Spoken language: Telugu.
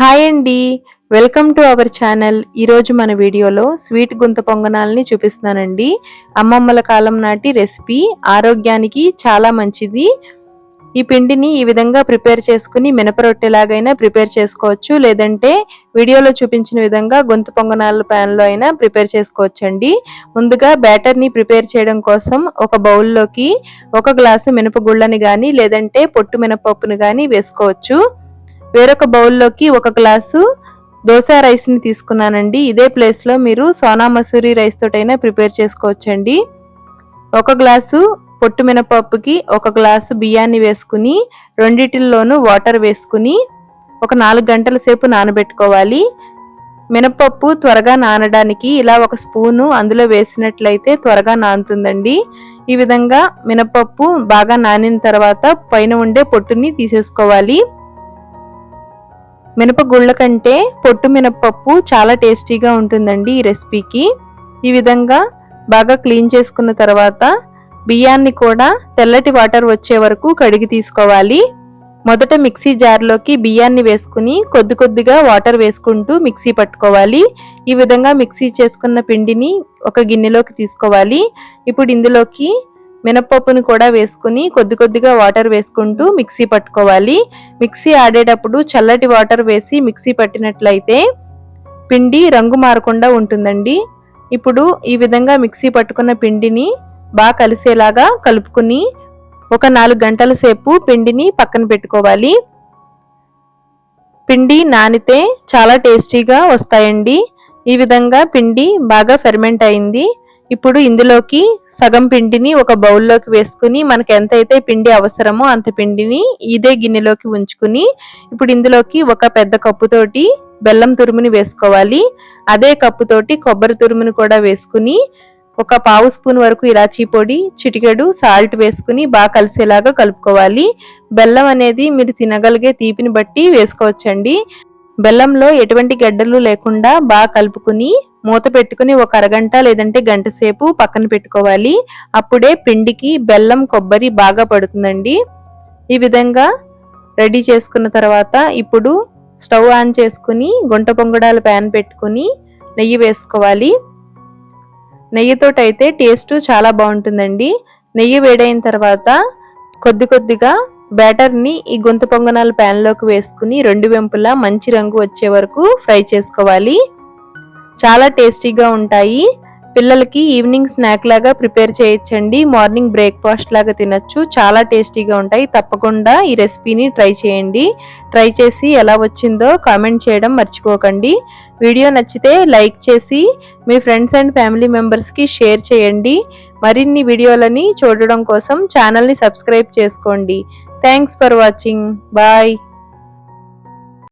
హాయ్ అండి. Welcome to our channel. ఈరోజు మన వీడియోలో స్వీట్ గుంత పొంగనాలని చూపిస్తున్నానండి. అమ్మమ్మల కాలం నాటి రెసిపీ. ఆరోగ్యానికి చాలా మంచిది. ఈ పిండిని ఈ విధంగా ప్రిపేర్ చేసుకుని మినపరొట్టెలాగైనా ప్రిపేర్ చేసుకోవచ్చు. లేదంటే వీడియోలో చూపించిన విధంగా గొంతు పొంగనాల ప్యాన్లో అయినా ప్రిపేర్ చేసుకోవచ్చండి. ముందుగా బ్యాటర్ని ప్రిపేర్ చేయడం కోసం ఒక బౌల్లోకి ఒక గ్లాసు మినపగుళ్ళని కానీ లేదంటే పొట్టు మినపప్పుని కానీ వేసుకోవచ్చు. వేరొక బౌల్లోకి ఒక గ్లాసు దోశ రైస్ని తీసుకున్నానండి. ఇదే ప్లేస్లో మీరు సోనా మసూరి రైస్ తోటైనా ప్రిపేర్ చేసుకోవచ్చండి. ఒక గ్లాసు పొట్టు మినపప్పుకి ఒక గ్లాసు బియ్యాన్ని వేసుకుని రెండిటిల్లోనూ వాటర్ వేసుకుని ఒక నాలుగు గంటల సేపు నానబెట్టుకోవాలి. మినపప్పు త్వరగా నానడానికి ఇలా ఒక స్పూను అందులో వేసినట్లయితే త్వరగా నానుతుందండి. ఈ విధంగా మినపప్పు బాగా నానిన తర్వాత పైన ఉండే పొట్టుని తీసేసుకోవాలి. మినపగుళ్ళ కంటే పొట్టు మినపప్పు చాలా టేస్టీగా ఉంటుందండి ఈ రెసిపీకి. ఈ విధంగా బాగా క్లీన్ చేసుకున్న తర్వాత బియ్యాన్ని కూడా తెల్లటి వాటర్ వచ్చే వరకు కడిగి తీసుకోవాలి. మొదట మిక్సీ జార్లోకి బియ్యాన్ని వేసుకుని కొద్ది కొద్దిగా వాటర్ వేసుకుంటూ మిక్సీ పట్టుకోవాలి. ఈ విధంగా మిక్సీ చేసుకున్న పిండిని ఒక గిన్నెలోకి తీసుకోవాలి. ఇప్పుడు ఇందులోకి మినప్పప్పును కూడా వేసుకుని కొద్ది కొద్దిగా వాటర్ వేసుకుంటూ మిక్సీ పట్టుకోవాలి. మిక్సీ ఆడేటప్పుడు చల్లటి వాటర్ వేసి మిక్సీ పట్టినట్లయితే పిండి రంగు మారకుండా ఉంటుందండి. ఇప్పుడు ఈ విధంగా మిక్సీ పట్టుకున్న పిండిని బాగా కలిసేలాగా కలుపుకుని ఒక నాలుగు గంటల సేపు పిండిని పక్కన పెట్టుకోవాలి. పిండి నానితే చాలా టేస్టీగా వస్తాయండి. ఈ విధంగా పిండి బాగా ఫెర్మెంట్ అయింది. ఇప్పుడు ఇందులోకి సగం పిండిని ఒక బౌల్లోకి వేసుకుని మనకు ఎంతైతే పిండి అవసరమో అంత పిండిని ఇదే గిన్నెలోకి ఉంచుకుని ఇప్పుడు ఇందులోకి ఒక పెద్ద కప్పుతోటి బెల్లం తురుముని వేసుకోవాలి. అదే కప్పుతోటి కొబ్బరి తురుముని కూడా వేసుకుని ఒక పావు స్పూన్ వరకు ఇలాచీ పొడి చిటికెడు సాల్ట్ వేసుకుని బాగా కలిసేలాగా కలుపుకోవాలి. బెల్లం అనేది మీరు తినగలిగే తీపిని బట్టి వేసుకోవచ్చండి. బెల్లంలో ఎటువంటి గడ్డలు లేకుండా బాగా కలుపుకుని మూత పెట్టుకుని ఒక అరగంట లేదంటే గంట సేపు పక్కన పెట్టుకోవాలి. అప్పుడే పిండికి బెల్లం కొబ్బరి బాగా పడుతుందండి. ఈ విధంగా రెడీ చేసుకున్న తర్వాత ఇప్పుడు స్టవ్ ఆన్ చేసుకుని గుంట పొంగడాల ప్యాన్ పెట్టుకుని నెయ్యి వేసుకోవాలి. నెయ్యితోటైతే టేస్ట్ చాలా బాగుంటుందండి. నెయ్యి వేడైన తర్వాత కొద్ది కొద్దిగా బ్యాటర్ని ఈ గుంత పొంగనాల ప్యాన్లోకి వేసుకుని రెండు వెంపులా మంచి రంగు వచ్చే వరకు ఫ్రై చేసుకోవాలి. చాలా టేస్టీగా ఉంటాయి. పిల్లలకి ఈవినింగ్ స్నాక్ లాగా ప్రిపేర్ చేయొచ్చండి. మార్నింగ్ బ్రేక్ఫాస్ట్ లాగా తినచ్చు. చాలా టేస్టీగా ఉంటాయి. తప్పకుండా ఈ రెసిపీని ట్రై చేయండి. ట్రై చేసి ఎలా వచ్చిందో కామెంట్ చేయడం మర్చిపోకండి. వీడియో నచ్చితే లైక్ చేసి మీ ఫ్రెండ్స్ అండ్ ఫ్యామిలీ మెంబర్స్కి షేర్ చేయండి. మరిన్ని వీడియోలని చూడడం కోసం ఛానల్ని సబ్స్క్రైబ్ చేసుకోండి. Thanks for watching. బాయ్.